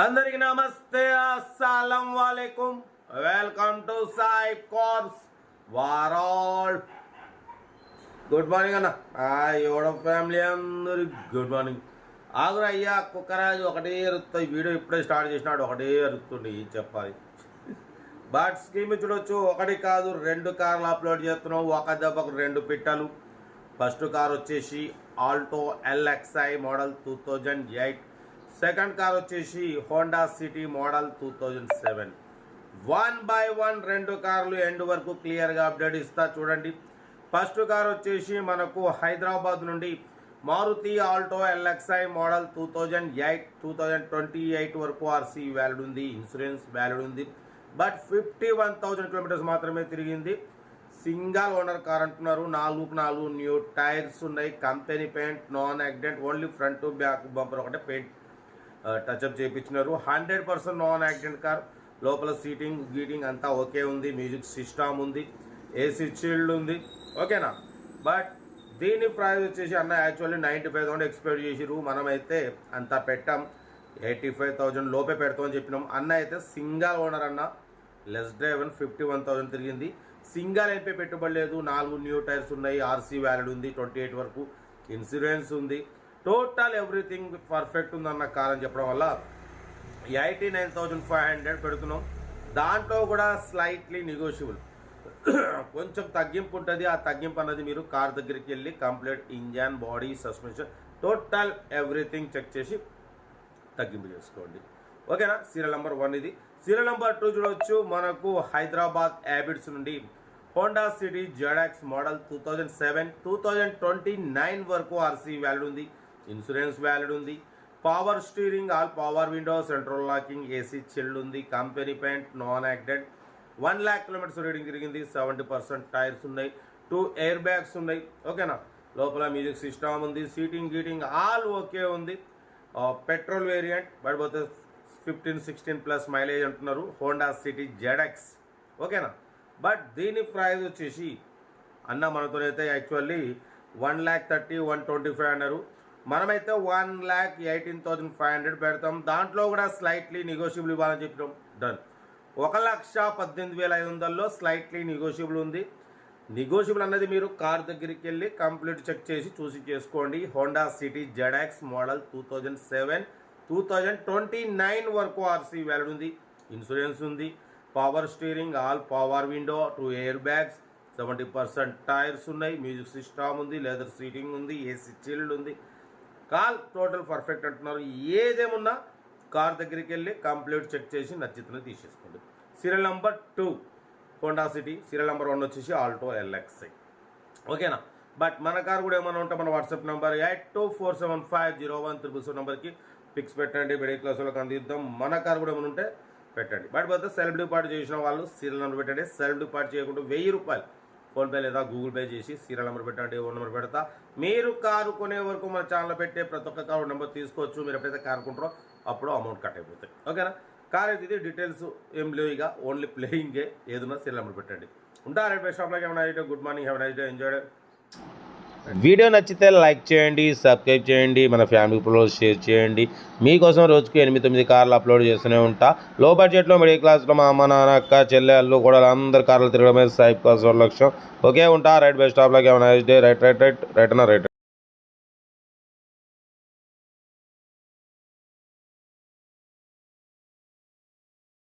అందరికి నమస్తే. అస్సలం వాలేకుం. Welcome to Sai cars. వారాల్ good morning అన్న. ఎవడ ఫ్యామిలీ అందరికి గుడ్ మార్నింగ్. ఆగురు అయ్యా కుక్కరాజు ఒకటే ఎరుస్తాయి వీడియో ఇప్పుడే స్టార్ట్ చేసినాడు ఒకటే ఎరుస్తుండే ఏం చెప్పాలి. బట్ స్కీమ్ చూడొచ్చు ఒకటి కాదు రెండు కార్లు అప్లోడ్ చేస్తున్నాం ఒక దెబ్బకు రెండు పిట్టలు. ఫస్ట్ కార్ వచ్చేసి Alto LXI model two thousand eight. Second car వచ్చేసి Honda City model two thousand seven. One by one రెండు కార్లు ఎండ్ వరకు క్లియర్గా అప్డేట్ ఇస్తా చూడండి. ఫస్ట్ కార్ వచ్చేసి మనకు హైదరాబాద్ నుండి Maruti Alto LXI model two thousand eight two thousand twenty eight వరకు ఆర్సీ వ్యాలిడ్ ఉంది ఇన్సూరెన్స్ వ్యాలిడ్ ఉంది. But fifty one thousand kilometres మాత్రమే తిరిగింది. సింగల్ ఓనర్ కార్ అంటున్నారు. నాలుగు నాలుగు న్యూ టైర్స్ ఉన్నాయి. Company paint non accident only front back bumper ఒకటే paint touch up చేయించినారు. Hundred percent non accident car. లోపల సీటింగ్ గీటింగ్ అంతా ఓకే ఉంది. మ్యూజిక్ సిస్టమ్ ఉంది. ఏసీ చీల్డ్ ఉంది. ఓకేనా బట్ దీని ప్రైస్ వచ్చేసి అన్న actually ninety five thousand expect చేసిరు మనమైతే అంతా పెట్టాం. ఎయిటీ ఫైవ్ థౌజండ్ లోపే పెడతామని చెప్పినాం. అన్న అయితే సింగల్ ఓనర్ అన్న. Less driven fifty one thousand తిరిగింది. సింగల్ అయిపోయి పెట్టుబడి లేదు. నాలుగు న్యూ టైర్స్ ఉన్నాయి. ఆర్సీ వ్యాలిడ్ ఉంది. ట్వంటీ ఎయిట్ వరకు. ఇన్సూరెన్స్ ఉంది. టోటల్ ఎవ్రీథింగ్ పర్ఫెక్ట్ ఉందన్న కారణం చెప్పడం వల్ల eighty nine thousand five hundred పెడుతున్నాం. దాంట్లో కూడా స్లైట్లీ నెగోషియబుల్ కొంచెం తగ్గింపు ఉంటుంది. ఆ తగ్గింపు అన్నది మీరు కార్ దగ్గరికి వెళ్ళి complete engine body suspension total everything check చేసి తగ్గింపు చేసుకోండి. ఓకేనా? సీరియల్ నెంబర్ వన్ ఇది. సీరియల్ నెంబర్ టూ చూడవచ్చు. మనకు హైదరాబాద్ యాబిడ్స్ నుండి Honda City ZX model two thousand seven two thousand twenty nine వరకు ఆర్సీ వ్యాలిడ్ ఉంది. ఇన్సూరెన్స్ వ్యాలిడ్ ఉంది. Power steering all power window central locking AC chilled ఉంది. కంపెనీ పెయింట్ నాన్ యాక్టెడ్ one lakh kilometres reading తిరిగింది. Seventy percent tyres ఉన్నాయి. Two air bags ఉన్నాయి ఓకేనా లోపల మ్యూజిక్ సిస్టమ్ ఉంది. సీటింగ్ గీటింగ్ ఆల్ ఓకే ఉంది. పెట్రోల్ వేరియంట్ పడిపోతే పోతే ఫిఫ్టీన్ సిక్స్టీన్ ప్లస్ మైలేజ్ అంటున్నారు హోండా సిటీ జెడెక్స్ ఓకేనా బట్ దీని ప్రైస్ వచ్చేసి అన్న మనతోనైతే actually one lakh thirty one twenty five అన్నారు. మనమైతే one lakh eighteen thousand five hundred పెడతాం. దాంట్లో కూడా స్లైట్లీ నెగోషియబుల్ ఇవ్వాలని చెప్పడం డన్ ఒక లక్ష పద్దెనిమిది వేల ఐదు వందల్లో స్లైట్లీ నెగోషియబుల్ ఉంది. నెగోషియబుల్ అన్నది మీరు కార్ దగ్గరికి వెళ్ళి కంప్లీట్ చెక్ చేసి చూసి చేసుకోండి. Honda City ZX model two thousand seven two thousand twenty nine వరకు ఆర్సీ వ్యాలిడ్ ఉంది. ఇన్సూరెన్స్ ఉంది. Power steering all power window two air bags seventy percent tyres ఉన్నాయి. మ్యూజిక్ సిస్టమ్ ఉంది లెదర్ సీటింగ్ ఉంది AC chilled ఉంది. Call total perfect అంటున్నారు. ఏదేమున్నా car దగ్గరికి వెళ్ళి కంప్లీట్ చెక్ చేసి నచ్చితనే తీసేసుకోండి. Serial number two Honda City. Serial number one వచ్చేసి ఆల్టో ఎల్ఎక్స్ఐ. ఓకేనా? బట్ మన కార్ కూడా ఏమైనా ఉంటే మన WhatsApp number eight two four seven five zero one triple seven నెంబర్కి పిక్స్ పెట్టండి. మిడిల్ క్లాస్ వాళ్ళకి అందిద్దాం. మన కార్ కూడా ఏమైనా ఉంటే పెట్టండి. బట్ పోతే సెల్ఫ్ డిపార్ట్ చేసిన వాళ్ళు సీరియల్ నెంబర్ పెట్టండి. సెల్ఫ్ డిపార్ట్ చేయకుండా వెయ్యి రూపాయలు ఫోన్పే లేదా గూగుల్ పే చేసి సీరియల్ నెంబర్ పెట్టండి ఓ నెంబర్ పెడతా. మీరు కారు కొనే వరకు మన ఛానల్ పెట్టే ప్రతి ఒక్క కారు నెంబర్ తీసుకోవచ్చు. మీరు ఎప్పుడైతే కారు కొంటారో అప్పుడు అమౌంట్ కట్ అయిపోతాయి. ఓకేనా? కార్ అయితే ఇది డీటెయిల్స్ ఏం లేవు ఇక. ఓన్లీ ప్లేయింగే. ఏదైనా సీరియల్ నెంబర్ పెట్టండి. ఉంటా రేపు బెస్ట్ షాప్లోకి ఏమైనా good morning. Have nice day. Enjoy. Video నచ్చితే లైక్ చేయండి సబ్స్క్రైబ్ చేయండి మన ఫ్యామిలీ గ్రూప్లో షేర్ చేయండి. మీకోసం రోజుకి ఎనిమిది తొమ్మిది కార్లు అప్లోడ్ చేస్తూనే ఉంటా. లో బడ్జెట్లో మిడిల్ క్లాస్లో మా అమ్మ నాన్న అక్క చెల్లెళ్ళు కూడా అందరు కార్లు తిరగడమే సాయిబ్ కోసం లక్ష్యం. ఓకే ఉంటా రైట్ బెస్ట్ ఆఫ్ ఏమైనా day right right right right అన్న రైట్.